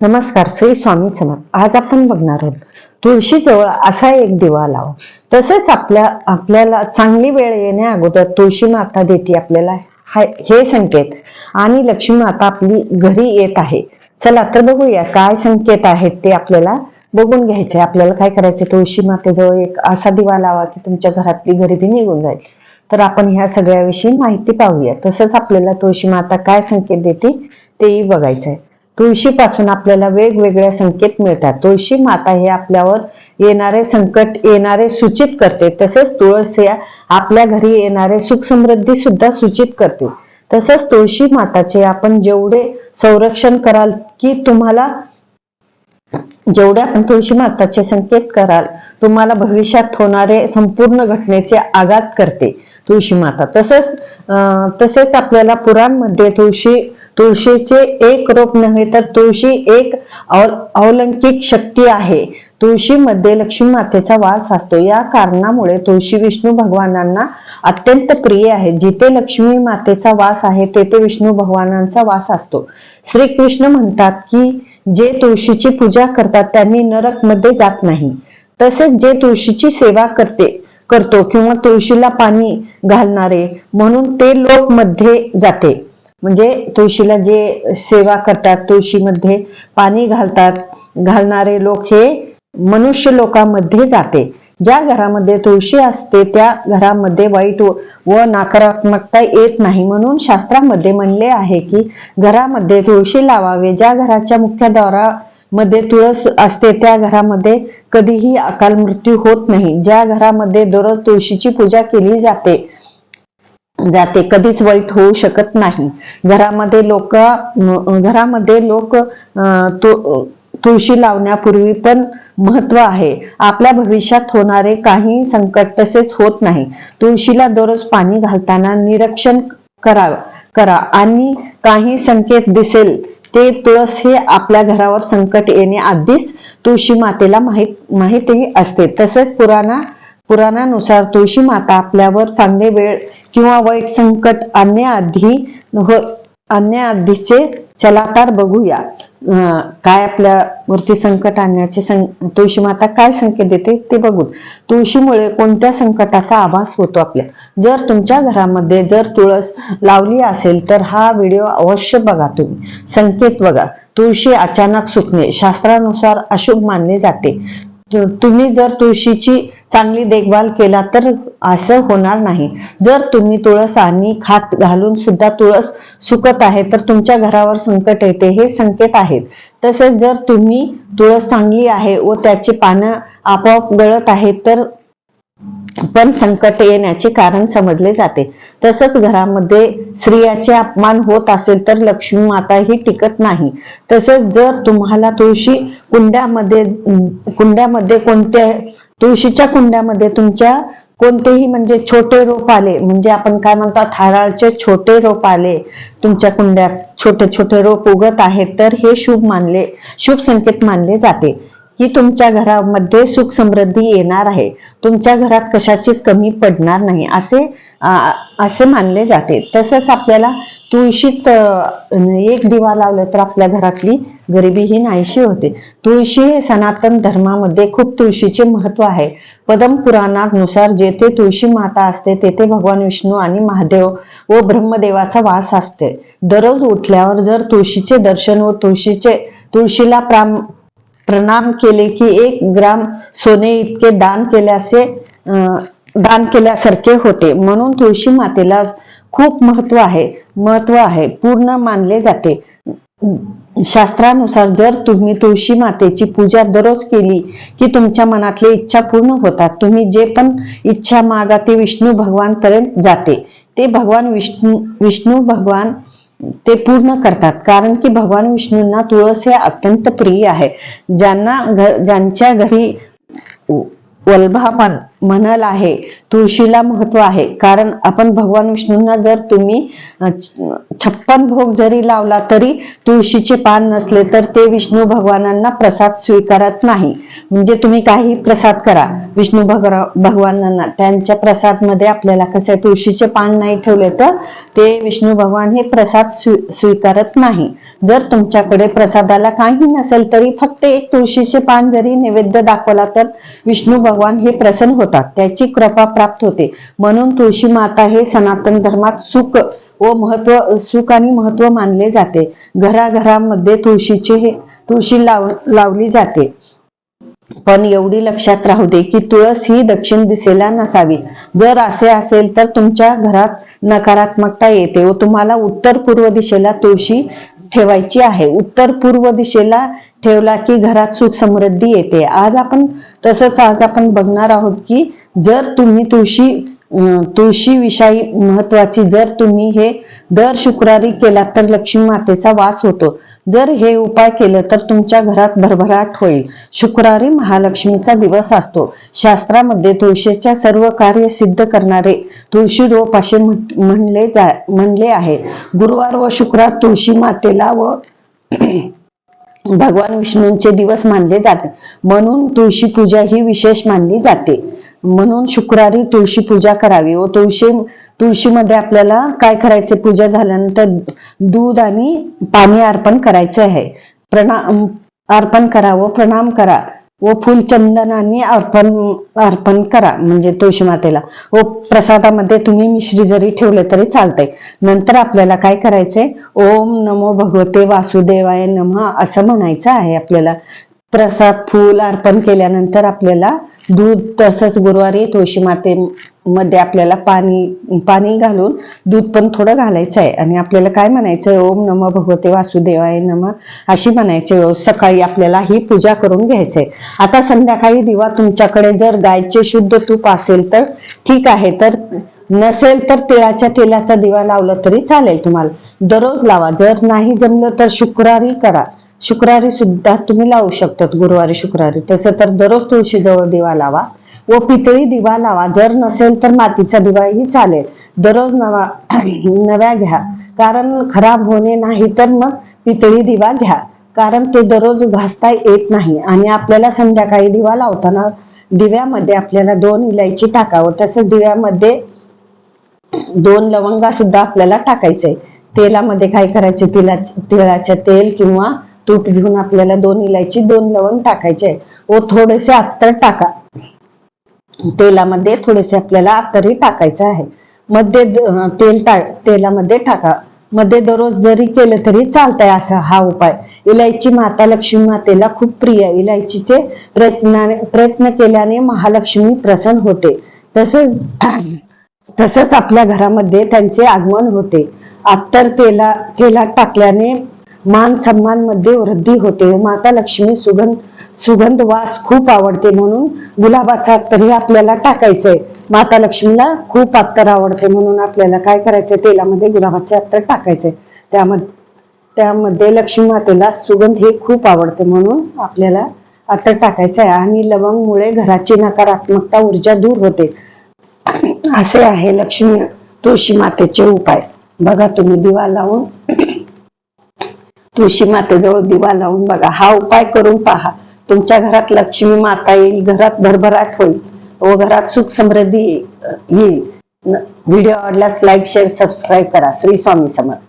नमस्कार श्री स्वामी समर्थ. आज आपण बघणार आहोत तुळशीजवळ असा एक दिवा लावा. तसेच आपल्या आपल्याला चांगली वेळ येण्या अगोदर तुळशी माता देते आपल्याला हाय- हे संकेत. आणि लक्ष्मी माता आपली घरी येत आहे. चला तर बघूया काय संकेत आहेत ते आपल्याला बघून घ्यायचे. आपल्याला काय करायचे? तुळशी मातेजवळ एक असा दिवा लावा की तुमच्या घरातली गरिबी निघून जाईल. तर आपण ह्या सगळ्याविषयी माहिती पाहूया. तसंच आपल्याला तुळशी माता काय संकेत देते तेही बघायचं आहे तुळशीपासून आपल्याला वेगवेगळ्या संकेत मिळतात. तुळशी माता हे आपल्यावर येणारे संकट येणारे सूचित करते. तसेच तुळस या आपल्या घरी येणारे सुख समृद्धी सुद्धा सूचित करते. तसंच तुळशी माताचे आपण जेवढे संरक्षण कराल की तुम्हाला जेवढे आपण तुळशी माताचे संकेत कराल तुम्हाला भविष्यात होणारे संपूर्ण घटनेचे आघात करते तुळशी माता. तसंच अं, तसेच आपल्याला पुराणमध्ये तुळशी तुळशीचे एक रोप नव्हे तर तुळशी एक अवलंकिक शक्ती आहे. तुळशीमध्ये लक्ष्मी मातेचा वास असतो. या कारणामुळे तुळशी विष्णू भगवानांना अत्यंत प्रिय आहे. जिथे लक्ष्मी मातेचा वास आहे तेथे विष्णू भगवानांचा वास असतो. श्रीकृष्ण म्हणतात की जे तुळशीची पूजा करतात त्यांनी नरकमध्ये जात नाही. तसेच जे तुळशीची सेवा करते करतो किंवा तुळशीला पाणी घालणारे म्हणून ते लोक मध्ये जाते. म्हणजे तुळशीला जे सेवा करतात तुळशीमध्ये पाणी घालतात घालणारे लोक हे मनुष्य लोकांमध्ये जाते. ज्या घरामध्ये तुळशी असते त्या घरामध्ये वाईट व नकारात्मकता येत नाही. म्हणून शास्त्रामध्ये म्हणले आहे की घरामध्ये तुळशी लावावे. ज्या घराच्या मुख्य द्वारामध्ये तुळस असते त्या घरामध्ये कधीही अकाल मृत्यू होत नाही. ज्या घरामध्ये दररोज तुळशीची पूजा केली जाते जाते. कधीच वाईट होऊ शकत नाही. घरामध्ये लोक घरामध्ये लोक तुळशी लावण्यापूर्वी पण महत्त्व आहे. आपल्या भविष्यात होणारे काही संकट तसेच होत नाही. तुळशीला दररोज पाणी घालताना निरीक्षण करा करा. आणि काही संकेत दिसेल ते तुळस हे आपल्या घरावर संकट येणे आधीच तुळशी मातेला माहीत माहितही असते. तसेच पुराणा पुराणानुसार तुळशी माता आपल्यावर चांगले वेळ किंवा वाईट संकट आणण्याआधी हो- आणण्याआधीचे चलाकार बघूया. काय आपल्या वरती संकट आणण्याचे तुळशी माता काय संकेत देते ते बघू तुळशीमुळे कोणत्या संकटाचा आभास होतो आपल्या? जर तुमच्या घरामध्ये जर तुळस लावली असेल तर हा व्हिडिओ अवश्य बघा तुम्ही. संकेत बघा. तुळशी अचानक सुकणे. शास्त्रानुसार अशुभ मानले जाते. तुम्ही जर तुळशीची चांगली देखभाल केला तर असं होणार नाही. जर तुम्ही तुळस आणि खात घालून सुद्धा तुळस सुकत आहे तर तुमच्या घरावर संकट येते हे संकेत आहेत. तसेच जर तुम्ही तुळस चांगली आहे व त्याची पानं आपोआप गळत आहेत तर पण संकट येण्याचे कारण समजले जाते. तसंच घरामध्ये स्त्रियाचे अपमान होत असेल तर लक्ष्मी माता ही टिकत नाही. तसेच जर तुम्हाला तुळशी कुंड्यामध्ये कुंड्यामध्ये कोणत्या तुळशीच्या कुंड्यामध्ये तुमच्या कोणतेही म्हणजे छोटे रोप आले म्हणजे आपण काय म्हणतो थाराळचे छोटे रोप आले तुमच्या कुंड्यात छोटे छोटे रोप उगत आहेत तर हे शुभ मानले शुभ संकेत मानले जाते. ही तुमच्या घरामध्ये सुख समृद्धी येणार आहे. तुमच्या घरात कशाचीच कमी पडणार नाही असे असे मानले जाते. तसंच आपल्याला तुळशीत एक दिवा लावलं तर आपल्या घरातली गरिबी ही नाहीशी होते. तुळशी हे सनातन धर्मामध्ये खूप तुळशीचे महत्त्व आहे. पदम पुराणानुसार जेथे तुळशी माता असते तेथे भगवान विष्णू आणि महादेव व ब्रह्मदेवाचा वास असते. दररोज उठल्यावर जर तुळशीचे दर्शन व तुळशीचे तुळशीला प्राम प्रणाम केले की एक ग्राम सोने इतके दान केल्याचे दान केल्यासारखे होते. म्हणून तुळशी मातेला खूप महत्त्व आहे महत्त्व आहे. पूर्ण मानले जाते. शास्त्रानुसार जर तुम्ही तुळशी मातेची पूजा दररोज केली की तुमच्या मनातली इच्छा पूर्ण होतात तुम्ही जे पण इच्छा मागा ते विष्णू भगवान पर्यंत जाते. ते भगवान विष्णू विष्णू भगवान ते पूर्ण करतात. कारण की भगवान विष्णूंना तुळस हे अत्यंत प्रिय आहे. ज्यांना ज्यांच्या घरी वल्भा म्हणल आहे तुळशीला महत्त्व आहे. कारण आपण भगवान विष्णूंना जर तुम्ही छप्पन भोग जरी लावला तरी तुळशीचे पान नसले तर ते विष्णू भगवानांना प्रसाद स्वीकारत नाही. म्हणजे तुम्ही काही प्रसाद करा. विष्णू भगरा भगवानांना. त्यांच्या प्रसादमध्ये आपल्याला कसं आहे, तुळशीचे पान नाही ठेवले तर ते विष्णू भगवान हे प्रसाद स्वी- स्वीकारत नाही. जर तुमच्याकडे प्रसादाला काही नसेल तरी फक्त एक तुळशीचे पान जरी नैवेद्य दाखवला तर विष्णू भगवान हे प्रसन्न होतात त्याची कृपा प्राप्त होते. म्हणून तुळशी माता हे सनातन धर्मात सुख व महत्त्व सुख आणि महत्त्व मानले जाते. घराघरामध्ये तुळशीचे हे तुळशी लाव लावली जाते. पण एवढी लक्षात राहू दे की तुळस ही दक्षिण दिशेला नसावी. जर असे असेल तर तुमच्या घरात नकारात्मकता येते व तुम्हाला उत्तर पूर्व दिशेला तुळशी ठेवायची आहे. उत्तर पूर्व दिशेला ठेवला की घरात सुख समृद्धी येते. आज आपण तसंच आज आपण बघणार आहोत की जर तुम्ही तुळशी अं, तुळशी विषयी महत्वाची जर तुम्ही हे दर शुक्रवारी केला तर लक्ष्मी मातेचा वास होतो. जर हे उपाय केलं तर तुमच्या घरात भरभराट होईल. शुक्रवारी महालक्ष्मीचा दिवस असतो. शास्त्रामध्ये तुळशीच्या सर्व कार्य सिद्ध करणारे तुळशी रोप असे म्हणले जा म्हणले आहे. गुरुवार व शुक्रवार तुळशी मातेला व भगवान विष्णूंचे दिवस मानले जाते. म्हणून तुळशी पूजा ही विशेष मानली जाते. म्हणून शुक्रवारी तुळशी पूजा करावी व तुळशी तुळशीमध्ये आपल्याला काय करायचे? पूजा झाल्यानंतर दूध आणि पाणी अर्पण करायचे आहे. प्रणाम अर्पण करा व प्रणाम करा व फुल चंदनाने अर्पण अर्पण करा म्हणजे तुळशी मातेला. व प्रसादामध्ये तुम्ही मिश्री जरी ठेवले तरी चालतंय. नंतर आपल्याला काय करायचंय? ओम नमो भगवते वासुदेवाय नमः असं म्हणायचं आहे आपल्याला. प्रसाद फूल अर्पण केल्यानंतर आपल्याला दूध तसंच गुरुवारी तुळशी माते मध्ये आपल्याला पाणी पाणी घालून दूध पण थोडं घालायचं आहे. आणि आपल्याला काय म्हणायचं ओम नम भगवते वासुदेवाय नम अशी म्हणायची सकाळी आपल्याला ही पूजा करून घ्यायचंय. आता संध्याकाळी दिवा तुमच्याकडे जर गायचे शुद्ध तूप असेल तर ठीक आहे. तर नसेल तर तिळाच्या तेलाचा दिवा लावला तरी चालेल तुम्हाला. दररोज लावा. जर नाही जमलं तर शुक्रवारी करा. शुक्रवारी सुद्धा तुम्ही लावू शकतात. गुरुवारी शुक्रवारी. तसं तर दररोज तुळशीजवळ दिवा लावा. व पितळी दिवा लावा. जर नसेल तर मातीचा दिवाही चालेल. दररोज नवा नव्या घ्या. कारण खराब होणे नाही तर मग पितळी दिवा घ्या. कारण ते दररोज घासता येत नाही. आणि आपल्याला संध्याकाळी दिवा लावताना दिव्यामध्ये आपल्याला दोन इलायची टाकावं. तसंच दिव्यामध्ये दोन लवंगा सुद्धा आपल्याला टाकायचे तेलामध्ये काय करायचे? तिला तिळाचे तेल किंवा तूप घेऊन आपल्याला दोन इलायची दोन लवंग टाकायचे. व थोडेसे अत्तर टाका. तेलामध्ये थोडेसे आपल्याला अत्तरही टाकायचं आहे. मध्ये तेल टा तेलामध्ये टाका. मध्ये दररोज जरी केलं तरी चालतंय असा हा उपाय. इलायची माता लक्ष्मी मातेला खूप प्रिय आहे. इलायचीचे प्रयत्नाने प्रयत्न केल्याने महालक्ष्मी प्रसन्न होते. तसेच तसंच आपल्या घरामध्ये त्यांचे आगमन होते. अत्तर तेला तेलात टाकल्याने मान सन्मानमध्ये वृद्धी होते. माता लक्ष्मी सुगंध सुगंध वास खूप आवडते म्हणून गुलाबाचा अत्तरही आपल्याला टाकायचंय. माता लक्ष्मीला खूप अत्तर आवडते म्हणून आपल्याला काय करायचंय? तेलामध्ये गुलाबाचे अत्तर टाकायचे त्यामध्ये त्यामध्ये लक्ष्मी मातेला सुगंध हे खूप आवडते म्हणून आपल्याला अत्तर टाकायचं आहे आणि लवंगमुळे घराची नकारात्मकता ऊर्जा दूर होते. असे आहे लक्ष्मी तुळशी मातेचे उपाय. बघा तुम्ही दिवा लावून. तुळशी मातेजवळ दिवा लावून बघा. हा उपाय करून पहा. तुमच्या घरात लक्ष्मी माता येईल घरात भरभराट होईल. व घरात सुख समृद्धी येईल. व्हिडिओ आवडल्यास लाईक शेअर सबस्क्राईब करा. श्री स्वामी समर्थ.